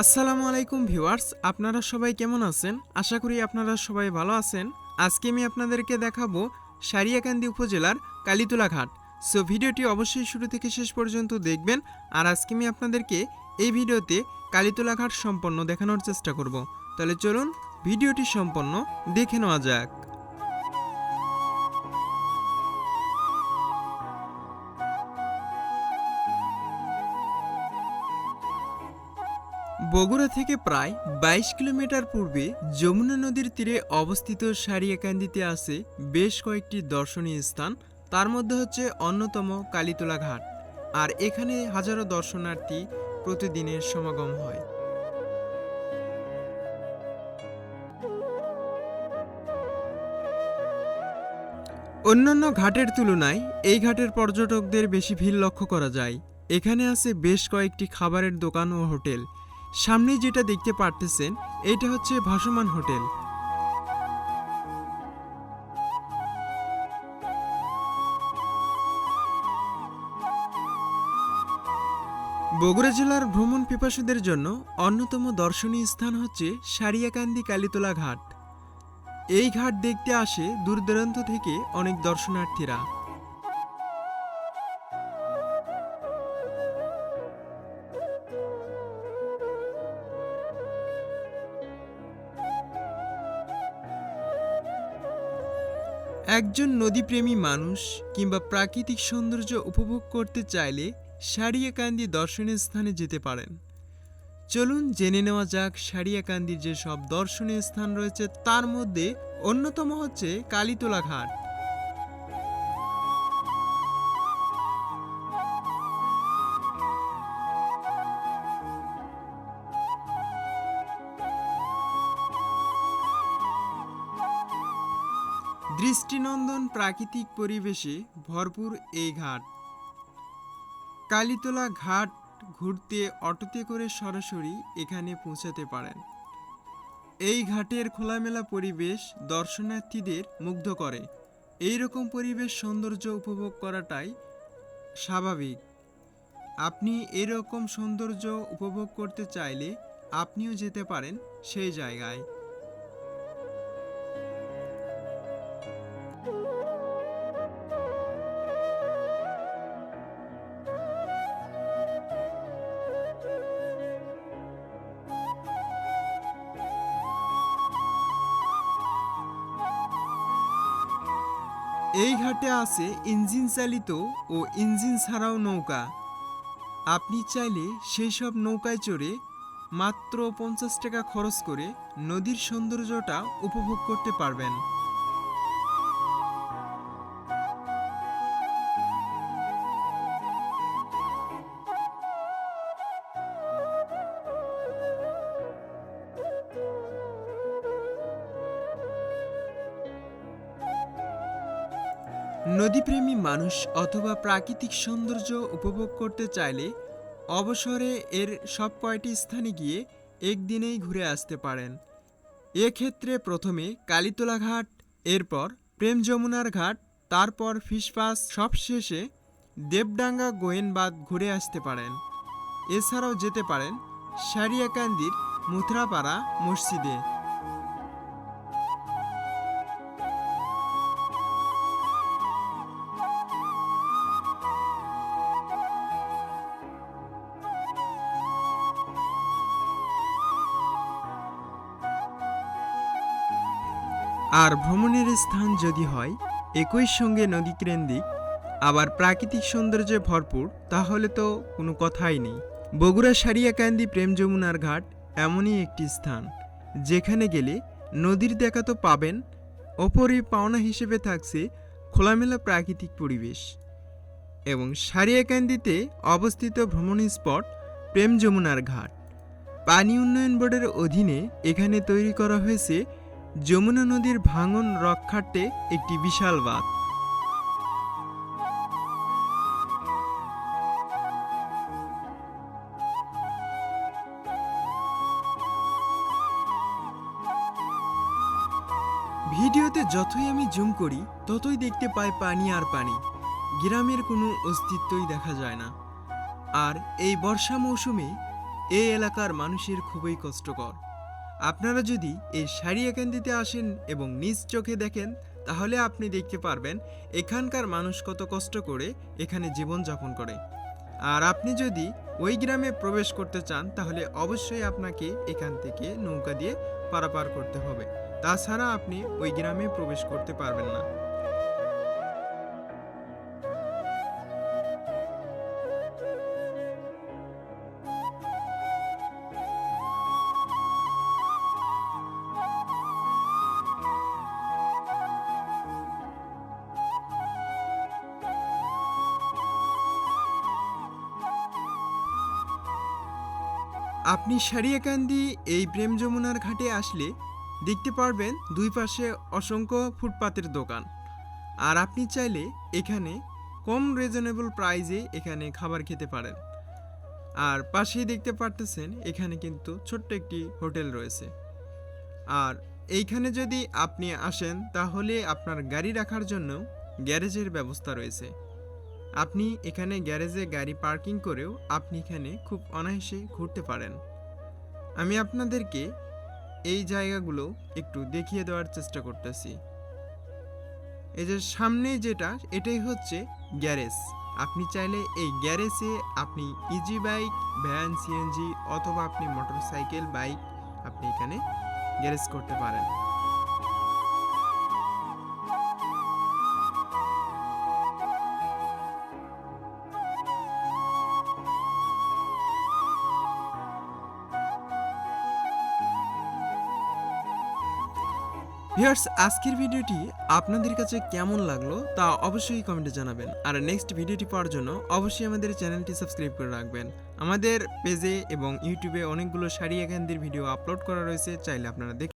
আসসালামু আলাইকুম ভিউয়ার্স, আপনারা সবাই কেমন আছেন? আশা করি আপনারা সবাই ভালো আছেন। আজকে আমি আপনাদেরকে দেখাবো সারিয়াকান্দি উপজেলার কালীতলা ঘাট সো ভিডিওটি অবশ্যই শুরু থেকে শেষ পর্যন্ত দেখবেন, আর আজকে আমি আপনাদেরকে এই ভিডিওতে কালীতলা ঘাট সম্পন্ন দেখানোর চেষ্টা করব। তাহলে চলুন ভিডিওটি সম্পন্ন দেখে নেওয়া যাক। বগুড়া থেকে প্রায় বাইশ কিলোমিটার পূর্বে যমুনা নদীর তীরে অবস্থিত সারিয়াকান্দিতে আছে বেশ কয়েকটি দর্শনীয় স্থান। তার মধ্যে হচ্ছে অন্যতম কালীতলা ঘাট। আর এখানে হাজারো দর্শনার্থী প্রতিদিনের সমাগম হয়। অন্যান্য ঘাটের তুলনায় এই ঘাটের পর্যটকদের বেশি ভিড় লক্ষ্য করা যায়। এখানে আছে বেশ কয়েকটি খাবারের দোকান ও হোটেল। সামনে যেটা দেখতে পারতেছেন, এটা হচ্ছে ভাসমান হোটেল। বগুড়া জেলার ভ্রমণ পিপাসুদের জন্য অন্যতম দর্শনীয় স্থান হচ্ছে সারিয়াকান্দি কালীতলা ঘাট। এই ঘাট দেখতে আসে দূর দূরান্ত থেকে অনেক দর্শনার্থীরা। একজন নদীপ্রেমী মানুষ কিংবা প্রাকৃতিক সৌন্দর্য উপভোগ করতে চাইলে সারিয়াকান্দি দর্শনীয় স্থানে যেতে পারেন। চলুন জেনে নেওয়া যাক সারিয়াকান্দির যে সব দর্শনীয় স্থান রয়েছে, তার মধ্যে অন্যতম হচ্ছে কালীতোলা ঘাট দৃষ্টিনন্দন প্রাকৃতিক পরিবেশে ভরপুর এই ঘাট। কালীতলা ঘাট ঘুরতে অটোতে করে সরাসরি এখানে পৌঁছাতে পারেন। এই ঘাটের খোলামেলা পরিবেশ দর্শনার্থীদের মুগ্ধ করে। এই রকম পরিবেশ সৌন্দর্য উপভোগ করাটাই স্বাভাবিক। আপনি এরকম সৌন্দর্য উপভোগ করতে চাইলে আপনিও যেতে পারেন সেই জায়গায়। এই ঘাটে আছে ইঞ্জিন চালিত ও ইঞ্জিন ছাড়াও নৌকা। আপনি চাইলে সেই সব নৌকায় চড়ে মাত্র পঞ্চাশ টাকা খরচ করে নদীর সৌন্দর্যটা উপভোগ করতে পারবেন। নদীপ্রেমী মানুষ অথবা প্রাকৃতিক সৌন্দর্য উপভোগ করতে চাইলে অবসরে এর সব কয়টি স্থানে গিয়ে একদিনেই ঘুরে আসতে পারেন। এক্ষেত্রে প্রথমে কালীতলা ঘাট এরপর প্রেম যমুনার ঘাট, তারপর ফিসপাস সবশেষে দেবডাঙ্গা গোয়েনবাদ ঘুরে আসতে পারেন। এছাড়াও যেতে পারেন সারিয়াকান্দির মুথরাপাড়া মসজিদে। আর ভ্রমণের স্থান যদি হয়, একই সঙ্গে নদী কেন্দ্রিক আবার প্রাকৃতিক সৌন্দর্যে ভরপুর, তাহলে তো কোনো কথাই নেই। বগুড়া সারিয়াকান্দি প্রেম যমুনার ঘাট এমনই একটি স্থান, যেখানে গেলে নদীর দেখা তো পাবেন, ওপরই পাওনা হিসেবে থাকছে খোলামেলা প্রাকৃতিক পরিবেশ। এবং সারিয়াকান্দিতে অবস্থিত ভ্রমণ স্পট প্রেম যমুনার ঘাট। পানি উন্নয়ন বোর্ডের অধীনে এখানে তৈরি করা হয়েছে যমুনা নদীর ভাঙন রক্ষার্থে একটি বিশাল বাঁধ। ভিডিওতে যতই আমি জুম করি, ততই দেখতে পাই পানি আর পানি। গ্রামের কোনো অস্তিত্বই দেখা যায় না। আর এই বর্ষা মৌসুমে এই এলাকার মানুষের খুবই কষ্টকর। আপনারা যদি এই শাড়ি সারিয়াকান্দিতে আসেন এবং নিজ চোখে দেখেন, তাহলে আপনি দেখতে পারবেন এখানকার মানুষ কত কষ্ট করে এখানে জীবনযাপন করে। আর আপনি যদি ওই গ্রামে প্রবেশ করতে চান, তাহলে অবশ্যই আপনাকে এখান থেকে নৌকা দিয়ে পারাপার করতে হবে। তাছাড়া আপনি ওই গ্রামে প্রবেশ করতে পারবেন না। আপনি সারিয়াকান্দি এই প্রেম যমুনার ঘাটে আসলে দেখতে পারবেন দুই পাশে অসংখ্য ফুটপাতের দোকান। আর আপনি চাইলে এখানে কম রিজনেবল প্রাইজে এখানে খাবার খেতে পারেন। আর পাশেই দেখতে পারতেছেন, এখানে কিন্তু ছোট্ট একটি হোটেল রয়েছে। আর এইখানে যদি আপনি আসেন, তাহলে আপনার গাড়ি রাখার জন্য গ্যারেজের ব্যবস্থা রয়েছে। আপনি এখানে গ্যারেজে গাড়ি পার্কিং করেও আপনি এখানে খুব অনায়াসে ঘুরতে পারেন। আমি আপনাদেরকে এই জায়গাগুলো একটু দেখিয়ে দেওয়ার চেষ্টা করতেছি। এই যে সামনে যেটা, এটাই হচ্ছে গ্যারেজ। আপনি চাইলে এই গ্যারেজে আপনি ইজি বাইক, ভ্যান, সিএনজি অথবা আপনি মোটরসাইকেল, বাইক আপনি এখানে গ্যারেজ করতে পারেন। ভিউয়ার্স, আজকের ভিডিওটি আপনাদের কাছে কেমন লাগল তা অবশ্যই কমেন্টে জানাবেন। আর নেক্সট ভিডিওটি পাওয়ার জন্য অবশ্যই আমাদের চ্যানেলটি সাবস্ক্রাইব করে রাখবেন। আমাদের পেজে এবং ইউটিউবে অনেকগুলো শাড়ি এখানদের ভিডিও আপলোড করা রয়েছে, চাইলে আপনারা দেখে